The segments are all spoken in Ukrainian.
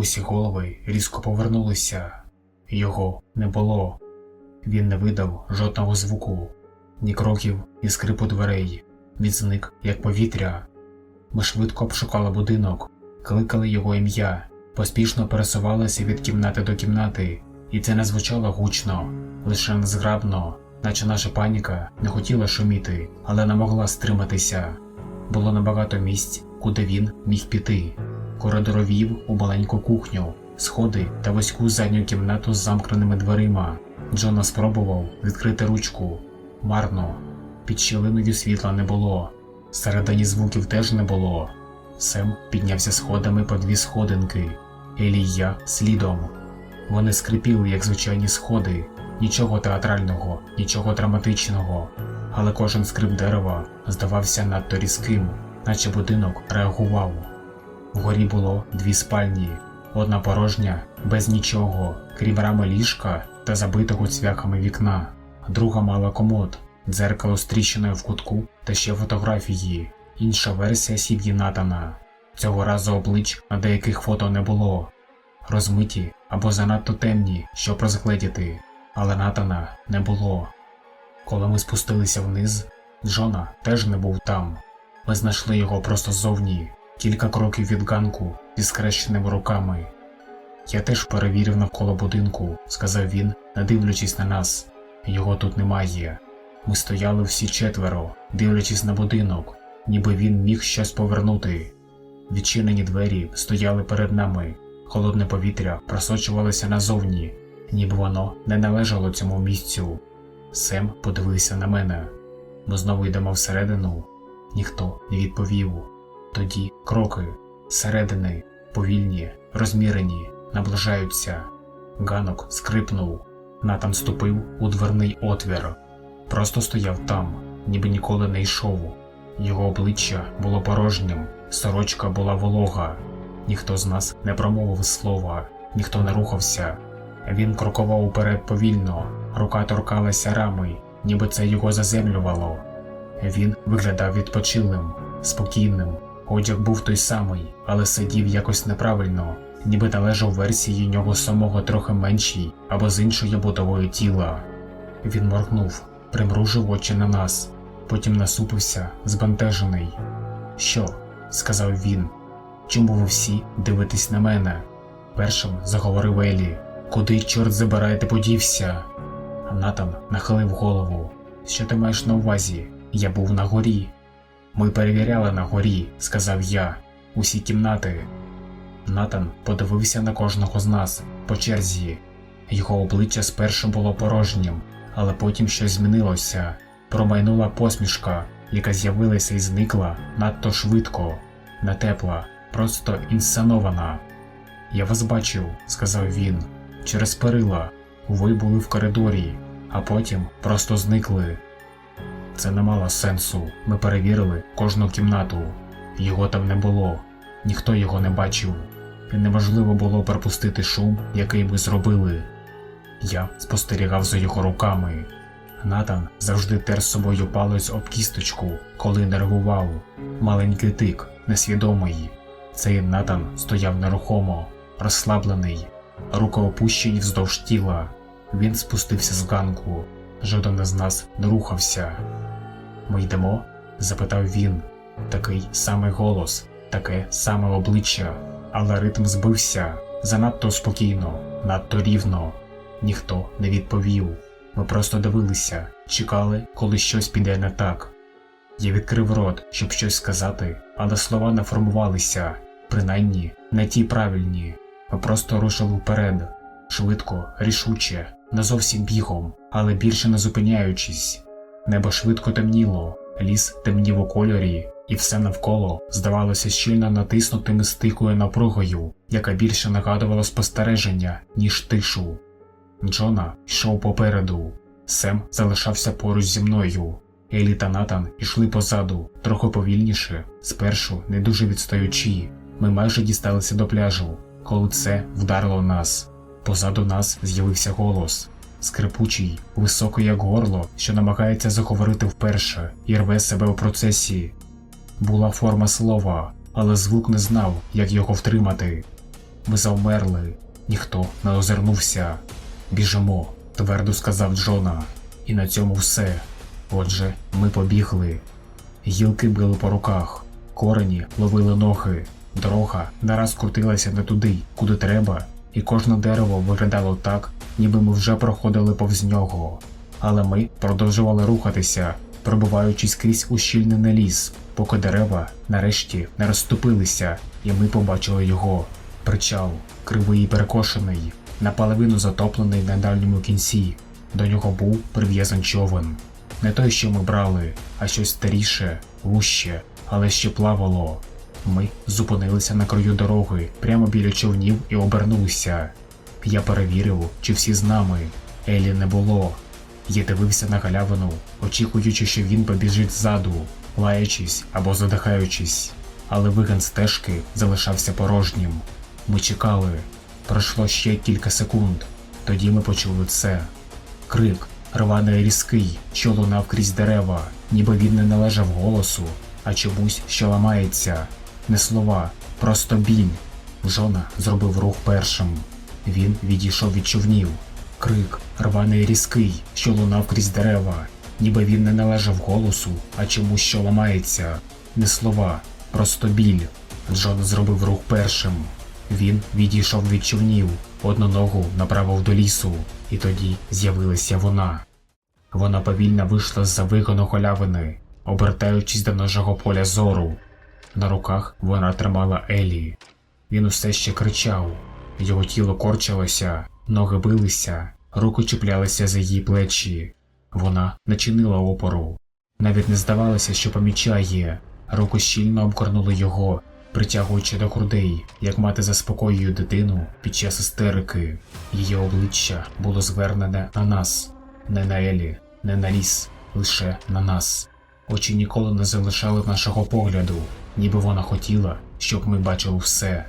Усі голови різко повернулися. Його не було. Він не видав жодного звуку, ні кроків, ні скрипу дверей. Він зник, як повітря. Ми швидко обшукали будинок, кликали його ім'я, поспішно пересувалися від кімнати до кімнати, і це не звучало гучно, лише незграбно, наче наша паніка не хотіла шуміти, але не могла стриматися. Було небагато місць, куди він міг піти. Коридор вів у маленьку кухню, сходи та вузьку задню кімнату з замкненими дверима. Джона спробував відкрити ручку. Марно. Під щілиною світла не було. Всередині звуків теж не було. Сем піднявся сходами по дві сходинки. Елі й я слідом. Вони скрипіли, як звичайні сходи, нічого театрального, нічого драматичного, але кожен скрип дерева здавався надто різким, наче будинок реагував. Вгорі було дві спальні, одна порожня, без нічого, крім рами ліжка та забитого цвяхами вікна, друга мала комод, дзеркало з в кутку та ще фотографії, інша версія сім'ї Натана. Цього разу облич на деяких фото не було, розмиті або занадто темні, щоб розгледіти, але Натана не було. Коли ми спустилися вниз, Джона теж не був там. Ми знайшли його просто ззовні, кілька кроків від ганку зі скрещеними руками. Я теж перевірив навколо будинку, сказав він, не дивлячись на нас. Його тут немає. Ми стояли всі четверо, дивлячись на будинок, ніби він міг щось повернути. Відчинені двері стояли перед нами, холодне повітря просочувалося назовні, ніби воно не належало цьому місцю. Сем подивився на мене. Ми знову йдемо всередину. Ніхто не відповів. Тоді кроки зсередини, повільні, розмірені, наближаються. Ганок скрипнув. Натан ступив у дверний отвір. Просто стояв там, ніби ніколи не йшов. Його обличчя було порожнім, сорочка була волога. Ніхто з нас не промовив слова, ніхто не рухався. Він крокував уперед повільно, рука торкалася рами, ніби це його заземлювало. Він виглядав відпочилим, спокійним. Одяг був той самий, але сидів якось неправильно, ніби належав версії нього самого трохи меншій або з іншої будовою тіла. Він моргнув, примружив очі на нас, потім насупився, збентежений. Що? сказав він. Чому ви всі дивитесь на мене? Першим заговорив Елі. Куди, чорт забирає, ти подівся? Натан нахилив голову. Що ти маєш на увазі? Я був на горі. Ми перевіряли на горі, сказав я, усі кімнати. Натан подивився на кожного з нас по черзі. Його обличчя спершу було порожнім, але потім щось змінилося. Промайнула посмішка, яка з'явилася і зникла надто швидко, не тепла, просто інсценована. Я вас бачив, сказав він, через перила. Ви були в коридорі, а потім просто зникли. Це не мало сенсу. Ми перевірили кожну кімнату. Його там не було, ніхто його не бачив, і неможливо було пропустити шум, який ми зробили. Я спостерігав за його руками. Натан завжди тер з собою палець об кісточку, коли нервував. Маленький тик, несвідомий. Цей Натан стояв нерухомо, розслаблений, руки опущені вздовж тіла. Він спустився з ганку. Жоден із нас не рухався. Ми йдемо? запитав він. Такий самий голос, таке саме обличчя, але ритм збився занадто спокійно, надто рівно. Ніхто не відповів. Ми просто дивилися, чекали, коли щось піде не так. Я відкрив рот, щоб щось сказати, але слова не формувалися, принаймні не ті правильні. Ми просто рушили вперед, швидко, рішуче, не зовсім бігом, але більше не зупиняючись. Небо швидко темніло, ліс темнів у кольорі, і все навколо здавалося щільно натиснутими стикою напругою, яка більше нагадувала спостереження, ніж тишу. Джона йшов попереду, Сем залишався поруч зі мною. Елі та Натан йшли позаду, трохи повільніше, спершу не дуже відстаючи. Ми майже дісталися до пляжу, коли це вдарило нас. Позаду нас з'явився голос скрипучий, високий як горло, що намагається заговорити вперше і рве себе у процесі. Була форма слова, але звук не знав, як його втримати. Ми завмерли, ніхто не озирнувся. Біжимо, твердо сказав Джона. І на цьому все. Отже, ми побігли. Гілки били по руках, корені ловили ноги, дорога нараз крутилася не туди, куди треба, і кожне дерево виглядало так, ніби ми вже проходили повз нього. Але ми продовжували рухатися, пробиваючись крізь ущільнений ліс, поки дерева нарешті не розступилися, і ми побачили його. Причал, кривий і перекошений, наполовину затоплений на дальньому кінці. До нього був прив'язан човен. Не той, що ми брали, а щось старіше, вуще, але ще плавало. Ми зупинилися на краю дороги, прямо біля човнів і обернулися. Я перевірив, чи всі з нами. Елі не було. Я дивився на галявину, очікуючи, що він побіжить ззаду, лаячись або задихаючись. Але вигін стежки залишався порожнім. Ми чекали. Пройшло ще кілька секунд. Тоді ми почули це. Крик, рваний різкий, що лунав крізь дерева, ніби він не належав голосу, а чомусь, що ламається. Не слова, просто біль. Жона зробив рух першим. Він відійшов від човнів. Крик, рваний різкий, що лунав крізь дерева, ніби він не належав голосу, а чомусь, що ламається. Не слова, просто біль. Джон зробив рух першим. Він відійшов від човнів, одну ногу направив до лісу, і тоді з'явилася вона. Вона повільно вийшла з-за вигону халявини, обертаючись до ножого поля зору. На руках вона тримала Елі. Він усе ще кричав, його тіло корчилося, ноги билися, руки чіплялися за її плечі. Вона не чинила опору. Навіть не здавалося, що помічає. Руки щільно обкорнули його, притягуючи до грудей, як мати заспокоює дитину під час істерики. Її обличчя було звернене на нас, не на Елі, не на ліс, лише на нас. Очі ніколи не залишали нашого погляду, ніби вона хотіла, щоб ми бачили все.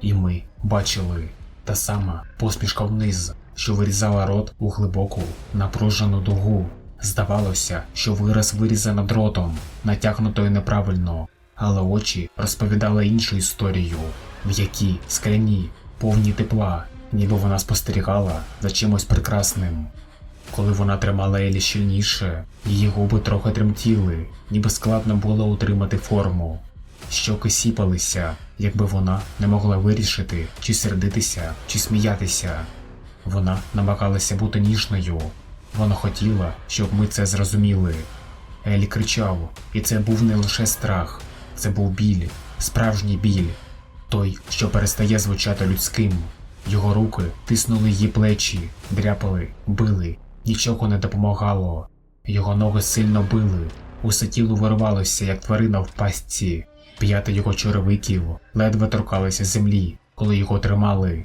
І ми бачили та сама посмішка вниз, що вирізала рот у глибоку, напружену дугу. Здавалося, що вираз вирізано дротом, натягнутою неправильно, але очі розповідали іншу історію, в якій скляні, повні тепла, ніби вона спостерігала за чимось прекрасним. Коли вона тримала Елі щільніше, її губи трохи тремтіли, ніби складно було утримати форму. Щоки сіпалися, якби вона не могла вирішити, чи сердитися, чи сміятися. Вона намагалася бути ніжною. Вона хотіла, щоб ми це зрозуміли. Елі кричав, і це був не лише страх, це був біль, справжній біль, той, що перестає звучати людським. Його руки тиснули її плечі, дряпали, били, нічого не допомагало. Його ноги сильно били, усе тіло вирвалося, як тварина в пастці. П'яти його черевиків ледве торкалися землі, коли його тримали,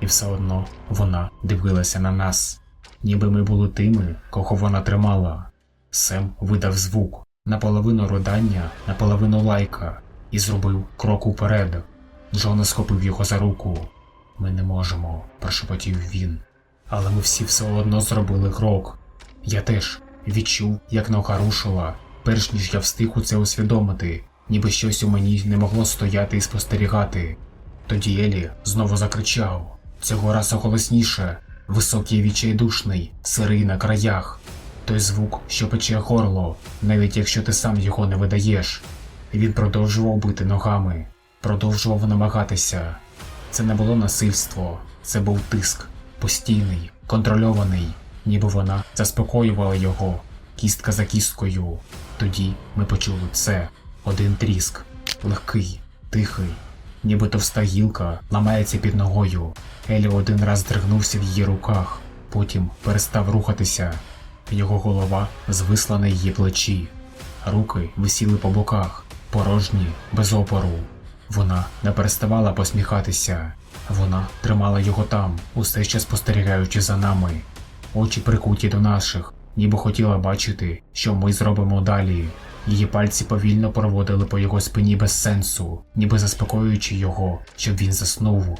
і все одно вона дивилася на нас, ніби ми були тими, кого вона тримала. Сем видав звук наполовину ридання, наполовину лайка, і зробив крок уперед. Джона схопив його за руку. Ми не можемо, прошепотів він. Але ми всі все одно зробили крок. Я теж відчув, як нога рушила, перш ніж я встиг у це усвідомити, ніби щось у мені не могло стояти і спостерігати. Тоді Елі знову закричав цього разу голосніше, високий відчайдушний, сирий на краях. Той звук, що пече горло, навіть якщо ти сам його не видаєш. Він продовжував бити ногами, продовжував намагатися. Це не було насильство, це був тиск, постійний, контрольований, ніби вона заспокоювала його, кістка за кісткою. Тоді ми почули це один тріск, легкий, тихий, ніби товста гілка ламається під ногою. Елі один раз здригнувся в її руках, потім перестав рухатися. Його голова звисла на її плечі, руки висіли по боках, порожні, без опору. Вона не переставала посміхатися. Вона тримала його там, усе ще спостерігаючи за нами. Очі прикуті до наших, ніби хотіла бачити, що ми зробимо далі. Її пальці повільно проводили по його спині без сенсу, ніби заспокоюючи його, щоб він заснув.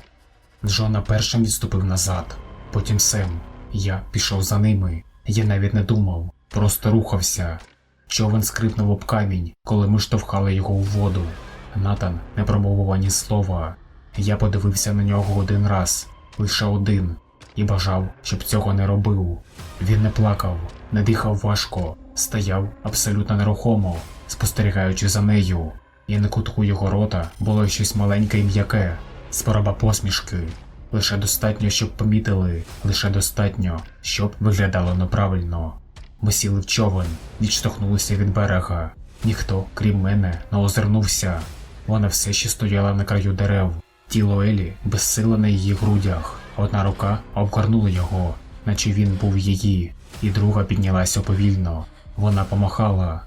Джона першим відступив назад, потім Сем. Я пішов за ними. Я навіть не думав, просто рухався. Човен скрипнув об камінь, коли ми штовхали його у воду. Натан не промовив ані слова. Я подивився на нього один раз, лише один, і бажав, щоб цього не робив. Він не плакав, не дихав важко, стояв абсолютно нерухомо, спостерігаючи за нею. І на кутку його рота було щось маленьке і м'яке, спроба посмішки. Лише достатньо, щоб помітили, лише достатньо, щоб виглядало неправильно. Ми сіли в човен, відштовхнулися від берега. Ніхто, крім мене, не озирнувся. Вона все ще стояла на краю дерев. Тіло Елі безсиле на її грудях. Одна рука обгорнула його, наче він був її, і друга піднялася повільно. Вона помахала.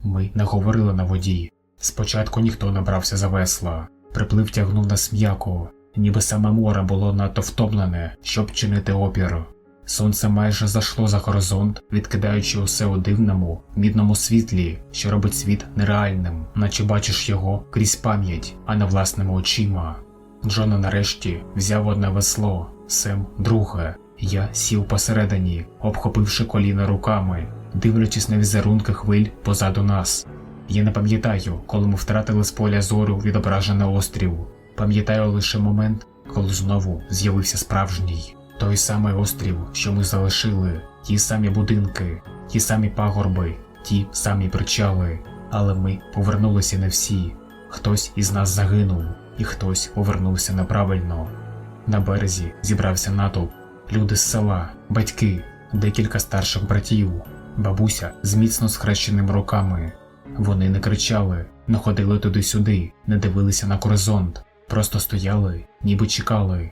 Ми не говорили на воді. Спочатку ніхто не брався за весла. Приплив тягнув нас м'яко, ніби саме море було надто втомлене, щоб чинити опір. Сонце майже зайшло за горизонт, відкидаючи усе у дивному, мідному світлі, що робить світ нереальним, наче бачиш його крізь пам'ять, а не власними очима. Джона нарешті взяв одне весло, Сем друге. Я сів посередині, обхопивши коліна руками, дивлячись на візерунки хвиль позаду нас. Я не пам'ятаю, коли ми втратили з поля зору відображений острів. Пам'ятаю лише момент, коли знову з'явився справжній. Той самий острів, що ми залишили, ті самі будинки, ті самі пагорби, ті самі причали. Але ми повернулися не всі. Хтось із нас загинув, і хтось повернувся неправильно. На березі зібрався натовп, люди з села, батьки, декілька старших братів, бабуся з міцно схрещеними руками. Вони не кричали, не ходили туди-сюди, не дивилися на горизонт, просто стояли, ніби чекали.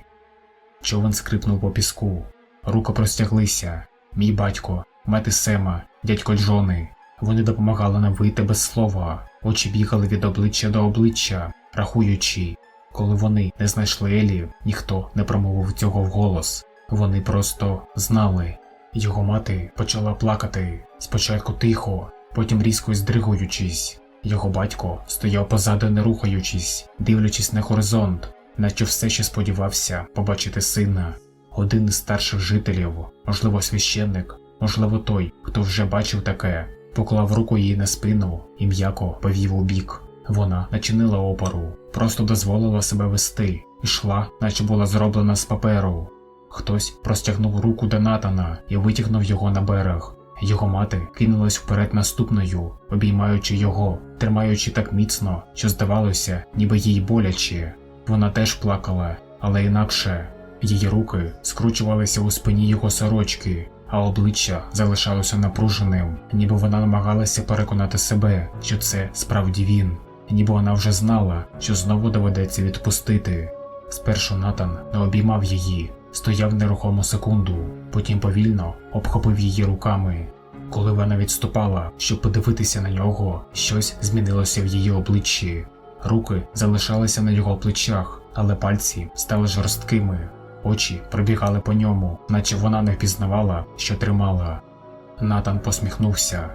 Човен скрипнув по піску, руки простяглися. Мій батько, мати Сема, дядько Джони. Вони допомагали нам вийти без слова, очі бігали від обличчя до обличчя, рахуючи. Коли вони не знайшли Елі, ніхто не промовив цього вголос. Вони просто знали. Його мати почала плакати спочатку тихо, потім різко здригуючись. Його батько стояв позаду, не рухаючись, дивлячись на горизонт, наче все ще сподівався побачити сина. Один із старших жителів, можливо, священник, можливо, той, хто вже бачив таке, поклав руку їй на спину і м'яко повів у бік. Вона начинила опору, просто дозволила себе вести, йшла, наче була зроблена з паперу. Хтось простягнув руку до Натана і витягнув його на берег. Його мати кинулась вперед наступною, обіймаючи його, тримаючи так міцно, що здавалося, ніби їй боляче. Вона теж плакала, але інакше. Її руки скручувалися у спині його сорочки, а обличчя залишалося напруженим, ніби вона намагалася переконати себе, що це справді він, ніби вона вже знала, що знову доведеться відпустити. Спершу Натан не обіймав її, стояв нерухомо секунду, потім повільно обхопив її руками. Коли вона відступала, щоб подивитися на нього, щось змінилося в її обличчі. Руки залишалися на його плечах, але пальці стали жорсткими, очі пробігали по ньому, наче вона не впізнавала, що тримала. Натан посміхнувся.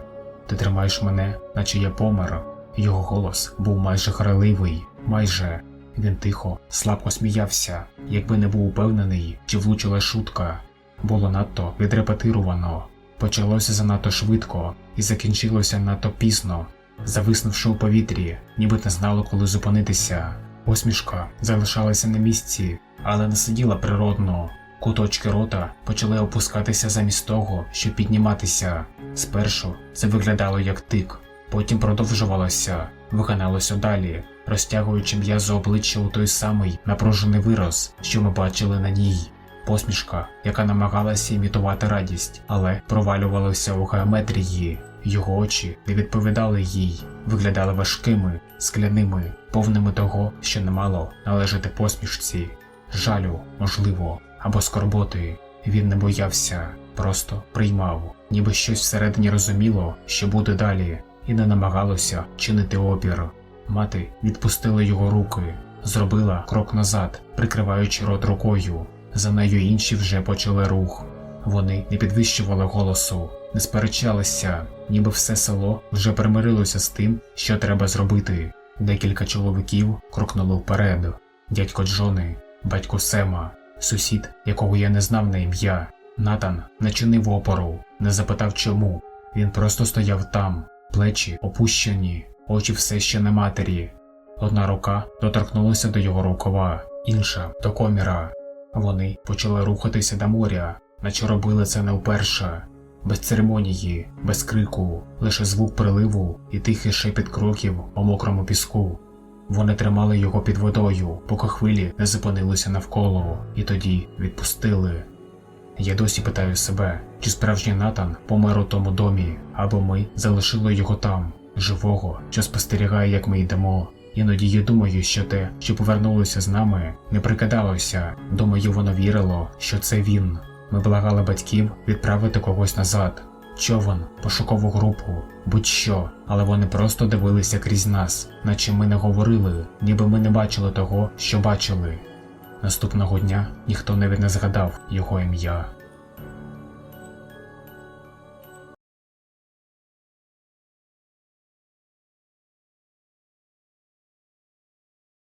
Ти тримаєш мене, наче я помер. Його голос був майже храливий, майже. Він тихо, слабко сміявся, якби не був упевнений, чи влучила шутка. Було надто відрепетировано. Почалося занадто швидко і закінчилося надто пізно, зависнувши у повітрі, ніби не знало, коли зупинитися. Посмішка залишалася на місці, але не сиділа природно. Куточки рота почали опускатися замість того, щоб підніматися. Спершу це виглядало як тик, потім продовжувалося, вигиналося далі, розтягуючи м'язо обличчя у той самий напружений вираз, що ми бачили на ній. Посмішка, яка намагалася імітувати радість, але провалювалася у геометрії. Його очі не відповідали їй, виглядали важкими, скляними, повними того, що не мало належати посмішці, жалю, можливо, або скорботи. Він не боявся, просто приймав, ніби щось всередині розуміло, що буде далі, і не намагалося чинити опір. Мати відпустила його руки, зробила крок назад, прикриваючи рот рукою. За нею інші вже почали рух. Вони не підвищували голосу, не сперечалися, ніби все село вже примирилося з тим, що треба зробити. Декілька чоловіків крокнули вперед. Дядько Джони, батько Сема, сусід, якого я не знав на ім'я. Натан не чинив опору, не запитав чому. Він просто стояв там, плечі опущені, очі все ще на матері. Одна рука доторкнулася до його рукава, інша до коміра. Вони почали рухатися до моря, наче робили це не вперше. Без церемонії, без крику, лише звук приливу і тихий шепіт кроків у мокрому піску. Вони тримали його під водою, поки хвилі не зупинилися навколо, і тоді відпустили. Я досі питаю себе, чи справжній Натан помер у тому домі, або ми залишили його там, живого, що спостерігає, як ми йдемо. Іноді я думаю, що те, що повернулося з нами, не прикидалося. Думаю, воно вірило, що це він. Ми благали батьків відправити когось назад. Човен, пошукову групу, будь-що, але вони просто дивилися крізь нас, наче ми не говорили, ніби ми не бачили того, що бачили. Наступного дня ніхто навіть не згадав його ім'я.